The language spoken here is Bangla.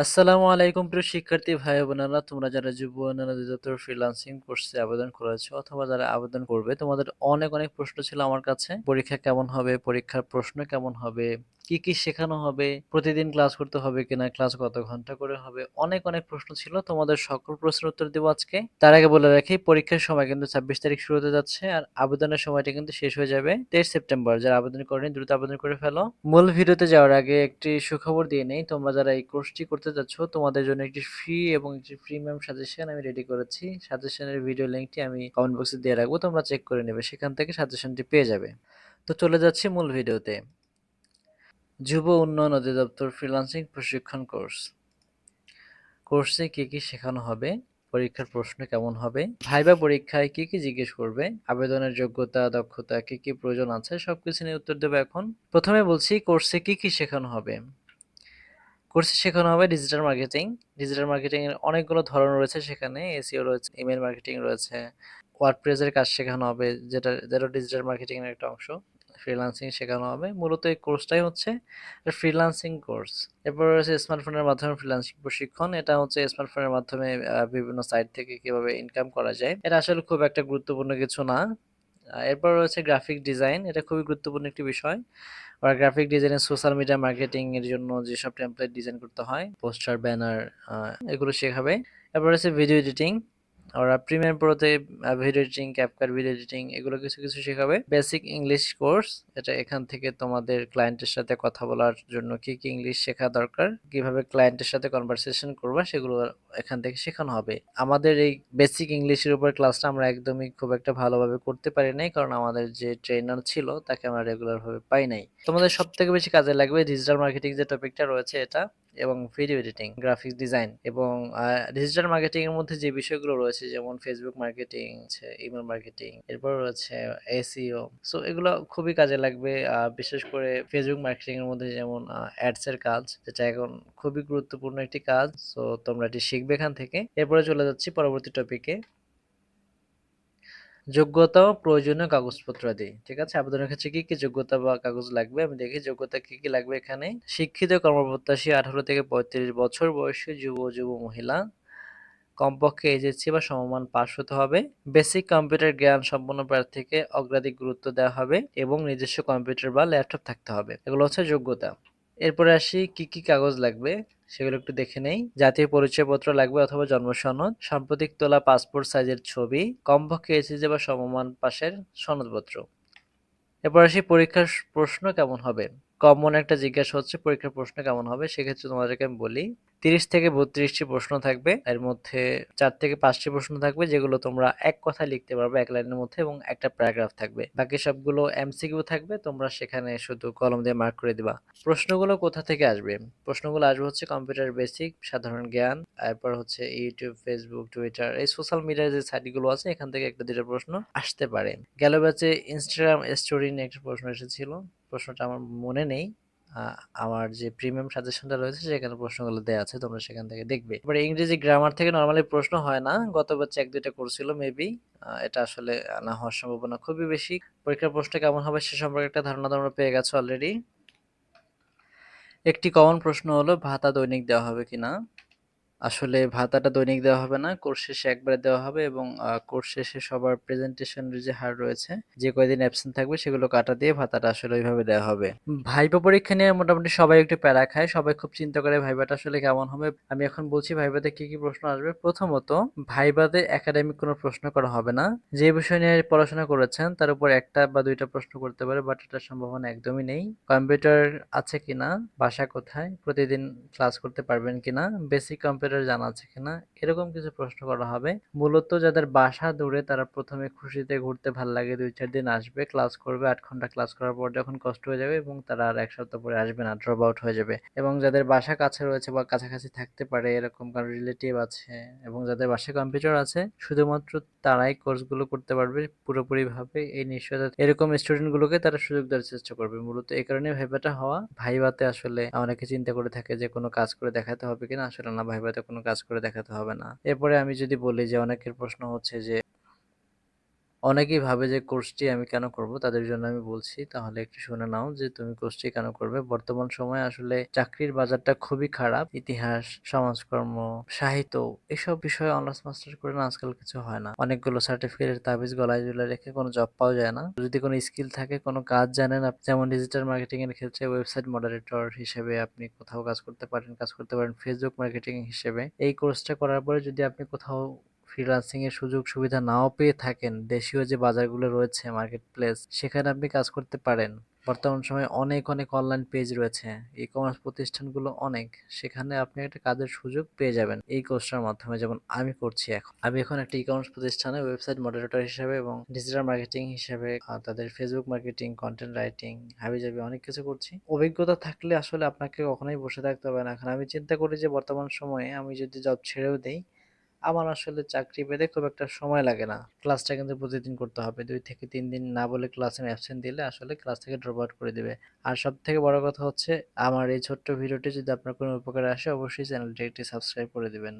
আসসালামু আলাইকুম প্রিয় শিক্ষার্থী ভাই বোনেরা, তোমরা যারা যুব উন্নয়ন অধিদপ্তর ফ্রিল্যান্সিং কোর্সে আবেদন করেছ অথবা যারা আবেদন করবে, তোমাদের অনেক অনেক প্রশ্ন ছিল আমার কাছে। পরীক্ষা কেমন হবে, পরীক্ষার প্রশ্ন কেমন হবে, কি কি শেখানো হবে, প্রতিদিন ক্লাস করতে হবে কিনা ক্লাস কত ঘণ্টা করে হবে, অনেক অনেক প্রশ্ন ছিল। তোমাদের সকল প্রশ্নের উত্তর দেবো আজকে। তার আগে বলে রাখি, পরীক্ষার সময় কিন্তু ছাব্বিশ তারিখ শুরু হতে যাচ্ছে আর আবেদনের সময়টা কিন্তু শেষ হয়ে যাবে তেইশ সেপ্টেম্বর। যারা আবেদন করেনি, দ্রুত আবেদন করে ফেলো। মূল ভিডিওতে যাওয়ার আগে একটি সুখবর দিয়ে নেই, তোমরা যারা এই কোর্সটি করতে যাচ্ছ, তোমাদের জন্য একটি ফ্রি এবং একটি প্রিমিয়াম সাজেশন আমি রেডি করেছি। সাজেশনের ভিডিও লিঙ্কটি আমি কমেন্ট বক্সে দিয়ে রাখব, তোমরা চেক করে নেবে, সেখান থেকে সাজেশনটি পেয়ে যাবে। তো চলে যাচ্ছি মূল ভিডিওতে যুব উন্নয়ন অধিদপ্তর ফ্রিল্যান্সিং প্রশিক্ষণ কোর্স কোর্সে কী কী শেখানো হবে, পরীক্ষার প্রশ্ন কেমন হবে, ভাইবা পরীক্ষায় কি কি জিজ্ঞেস করবে, আবেদনের যোগ্যতা, দক্ষতা, কি কি প্রয়োজন আছে, সবকিছু নিয়ে উত্তর দেবো এখন। প্রথমে বলছি কোর্সে কি কি শেখানো হবে। কোর্সে শেখানো হবে ডিজিটাল মার্কেটিং ডিজিটাল মার্কেটিং এর অনেকগুলো ধরন রয়েছে সেখানে। এসিও রয়েছে ইমেল মার্কেটিং রয়েছে। ওয়ার্ডপ্রেসের কাজ শেখানো হবে, যেটা যেটা ডিজিটাল মার্কেটিং এর একটা অংশ। ফ্রিল্যান্সিং শেখানো হবে। মূলত এই কোর্সটাই হচ্ছে ফ্রিল্যান্সিং কোর্স এরপর রয়েছে স্মার্টফোনের মাধ্যমে ফ্রিল্যান্সিং প্রশিক্ষণ। এটা হচ্ছে স্মার্টফোনের মাধ্যমে বিভিন্ন সাইট থেকে কীভাবে ইনকাম করা যায়। এটা আসলে খুব একটা গুরুত্বপূর্ণ কিছু না। এরপর রয়েছে গ্রাফিক ডিজাইন এটা খুবই গুরুত্বপূর্ণ একটি বিষয়। ওরা গ্রাফিক ডিজাইনে সোশ্যাল মিডিয়া মার্কেটিং এর জন্য যেসব টেমপ্লেট ডিজাইন করতে হয় পোস্টার ব্যানার এগুলো শেখাবে। তারপর আছে ভিডিও এডিটিং ওরা premier প্রোতে video editing CapCut video editing এগুলো কিছু কিছু শেখাবে। বেসিক ইংলিশ কোর্স এটা এখান থেকে তোমাদের ক্লায়েন্টের সাথে কথা বলার জন্য কি কি ইংলিশ শেখা দরকার, কীভাবে ক্লায়েন্টের সাথে কনভারসেশন করবা, সেগুলো এখান থেকে শেখানো হবে। আমাদের এই বেসিক ইংলিশের উপর ক্লাসটা আমরা একদমই খুব একটা ভালোভাবে করতে পারি নাই, কারণ আমাদের যে ট্রেনার ছিল, তাকে আমরা রেগুলার ভাবে পাই নাই। তোমাদের সব থেকে বেশি কাজে লাগবে ডিজিটাল মার্কেটিং যে টপিকটা রয়েছে এটা। এবং ভিডিও এডিটিং গ্রাফিক্স ডিজাইন এবং ডিজিটাল মার্কেটিং এর মধ্যে যে বিষয়গুলো রয়েছে, যেমন ফেসবুক মার্কেটিং ইমেল মার্কেটিং এরপর রয়েছে এসিও সো এগুলো খুবই কাজে লাগবে। বিশেষ করে ফেসবুক মার্কেটিং এর মধ্যে যেমন অ্যাডস এর কাজ, যেটা এখন খুবই গুরুত্বপূর্ণ একটি কাজ সো তোমরা এটি শিখবে এখান থেকে। এরপরে চলে যাচ্ছি পরবর্তী টপিকে যোগ্যতা ও প্রয়োজনীয় কাগজপত্র আদি ঠিক আছে? আবেদনের ক্ষেত্রে কি কি যোগ্যতা বা কাগজ লাগবে? আমি দেখি যোগ্যতা কি কি লাগবে এখানে। শিক্ষিত কর্মপ্রত্যাশী আঠারো থেকে পঁয়ত্রিশ বছর বয়সী যুব যুব মহিলা। কমপক্ষে এইচএসসি বা সমমান পাশ হতে হবে। বেসিক কম্পিউটার জ্ঞান সম্পন্ন প্রার্থীকে অগ্রাধিক গুরুত্ব দেওয়া হবে এবং নিজস্ব কম্পিউটার বা ল্যাপটপ থাকতে হবে। এগুলো হচ্ছে যোগ্যতা। এরপরে আসি কি কি কাগজ লাগবে? সেগুলো একটু দেখে নেই। জাতীয় পরিচয় পত্র লাগবে অথবা জন্ম সনদ, সাম্প্রতিক তোলা পাসপোর্ট সাইজের ছবি, কমপক্ষে যে বা সমমান পাশের সনদপত্র। এরপর আসি পরীক্ষার প্রশ্ন কেমন হবে? কমন একটা জিজ্ঞাসা হচ্ছে, পরীক্ষার প্রশ্ন কেমন হবে? সেক্ষেত্রে তোমাদেরকে আমি বলি, তিরিশ থেকে বত্রিশটি প্রশ্ন থাকবে। এর মধ্যে চার থেকে পাঁচটি প্রশ্ন থাকবে, যেগুলো তোমরা এক কথায় লিখতে পারবে এক লাইনের মধ্যে এবং একটা প্যারাগ্রাফ থাকবে। বাকি সবগুলো এমসিকিউ থাকবে, তোমরা সেখানে শুধু কলম দিয়ে মার্ক করে দিবা। প্রশ্নগুলো কোথা থেকে আসবে? প্রশ্নগুলো আসবে হচ্ছে কম্পিউটার বেসিক, সাধারণ জ্ঞান, এরপর হচ্ছে ইউটিউব, ফেসবুক, টুইটার, এই সোশ্যাল মিডিয়ার যে সাইটগুলো আছে, এখান থেকে একটা দুটো প্রশ্ন আসতে পারে। গেল ব্যাচে ইনস্টাগ্রাম স্টোরি নিয়ে একটা প্রশ্ন এসেছিল। প্রশ্নটা আমার মনে নেই। আমার যে প্রিমিয়াম সাজেশনটা রয়েছে সেখানে প্রশ্নগুলো দেওয়া আছে, তোমরা সেখান থেকে দেখবে। এবার ইংরেজি গ্রামার থেকে নর্মালি প্রশ্ন হয় না, গত বছর এক দুইটা করছিল মেবি এটা আসলে না হওয়ার সম্ভাবনা খুবই বেশি। পরীক্ষার প্রশ্ন কেমন হবে সে সম্পর্কে একটা ধারণা তোমরা পেয়ে গেছো অলরেডি একটি কমন প্রশ্ন হলো, ভাতা দৈনিক দেওয়া হবে কিনা? আসলে ভাতাটা দৈনিক দেওয়া হবে না, কোর্স শেষে একবারে দেওয়া হবে এবং কোর্স শেষে সবার প্রেজেন্টেশনের যে হার রয়েছে, যে কয়দিন অ্যাবসেন্ট থাকবে সেগুলো কাটা দিয়ে ভাতাটা আসলে ওইভাবে দেওয়া হবে। ভাইবা পরীক্ষা নিয়ে মোটামুটি সবাই একটু প্যারা খায়, সবাই খুব চিন্তা করে ভাইবাটা আসলে কেমন হবে। আমি এখন বলছি ভাইবাতে কি কি প্রশ্ন আসবে। প্রথমত ভাইবাতে একাডেমিক কোনো প্রশ্ন করা হবে না। যে বিষয় নিয়ে পড়াশোনা করেছেন, তার উপর একটা বা দুইটা প্রশ্ন করতে পারে, বাট এটার সম্ভাবনা একদমই নেই। কম্পিউটার আছে কিনা, বাসা কোথায়, প্রতিদিন ক্লাস করতে পারবেন কিনা, বেসিক কম্পিউটার কম্পিউটার জানা আছে কিনা? এরকম কিছু প্রশ্ন করা হবে। মূলত যাদের বাসা দূরে, তারা প্রথমে খুশিতে ঘুরতে ভালো লাগে দুই চার দিন আসবে ক্লাস করবে, আট ঘণ্টা ক্লাস করার পর যখন কষ্ট হয়ে যাবে এবং তারা আর এক সপ্তাহ পরে আসবে না ড্রপ আউট হয়ে যাবে। এবং যাদের বাসা কাছে রয়েছে বা কাছাকাছি থাকতে পারে, এরকম কারও রিলেটিভ আছে এবং যাদের বাসায় কম্পিউটার আছে, শুধুমাত্র তারাই কোর্সগুলো করতে পারবে পুরোপুরি ভাবে এই নিশ্চয়তা, এরকম স্টুডেন্টগুলোকে তারা সুযোগ দেওয়ার চেষ্টা করবে। মূলত এই কারণে ভাইবাটা হওয়া, ভাইবাতে আসলে অনেকে চিন্তা করে থাকে যে কোনো কাজ করে দেখাতে হবে কিনা, আসলে না, ভাইবাতে কোনো কাজ করে দেখাতে হবে না। এরপরে আমি যদি বলি যে অনেকের প্রশ্ন হচ্ছে যে অনেকেই ভাবে যে কোর্সটি আমি কেন করব, তাদের জন্য আমি বলছি, তাহলে একটু শুনে নাও যে তুমি কোর্সটি কেন করবে। বর্তমান সময়ে আসলে চাকরির বাজারটা খুবই খারাপ, ইতিহাস, সমাজকর্ম, সাহিত্য এসব বিষয়ে অনার্স মাস্টার করে না আজকাল কিছু হয় না। অনেকগুলো সার্টিফিকেটের তাবিজ গলায় ঝুলে রেখে কোনো জব পাওয়া যায় না। যদি কোনো স্কিল থাকে, কোনো কাজ জানেন আপনি, যেমন ডিজিটাল মার্কেটিং এর ক্ষেত্রে ওয়েবসাইট মডারেটর হিসেবে আপনি কোথাও কাজ করতে পারেন, কাজ করতে পারেন ফেসবুক মার্কেটিং হিসেবে। এই কোর্সটা করার পরে যদি আপনি কোথাও ফ্রিল্যান্সিং এর সুযোগ সুবিধা নাও পেয়ে থাকেন, দেশীয় যে বাজারগুলো রয়েছে মার্কেট প্লেস সেখানে আপনি কাজ করতে পারেন। বর্তমান সময়ে অনেক অনেক অনলাইন পেজ রয়েছে ই কমার্স প্রতিষ্ঠানগুলো অনেক, সেখানে আপনি একটা কাজের সুযোগ পেয়ে যাবেন এই কোর্সটার মাধ্যমে। যেমন আমি করছি এখন। আমি এখন একটা ই কমার্স প্রতিষ্ঠানে ওয়েবসাইট মডারেটর হিসেবে এবং ডিজিটাল মার্কেটিং হিসেবে তাদের ফেসবুক মার্কেটিং কন্টেন্ট রাইটিং হাবিজাবি অনেক কিছু করছি। অভিজ্ঞতা থাকলে আসলে আপনাকে কখনোই বসে থাকতে হবে না। এখন আমি চিন্তা করি যে বর্তমান সময়ে আমি যদি জব ছেড়েও দেই আমার আসলে চাকরি পেতে খুব একটা সময় লাগে না। ক্লাসটা কিন্তু প্রতিদিন করতে হবে। দুই থেকে তিন দিন না বলে ক্লাসে অ্যাবসেন্ট দিলে আসলে ক্লাস থেকে ড্রপ আউট করে দিবে। আর সব থেকে বড় কথা হচ্ছে, আমার এই ছোট্ট ভিডিওটি যদি আপনার কোনো উপকারে আসে, অবশ্যই চ্যানেলটি একটি সাবস্ক্রাইব করে দিবেন।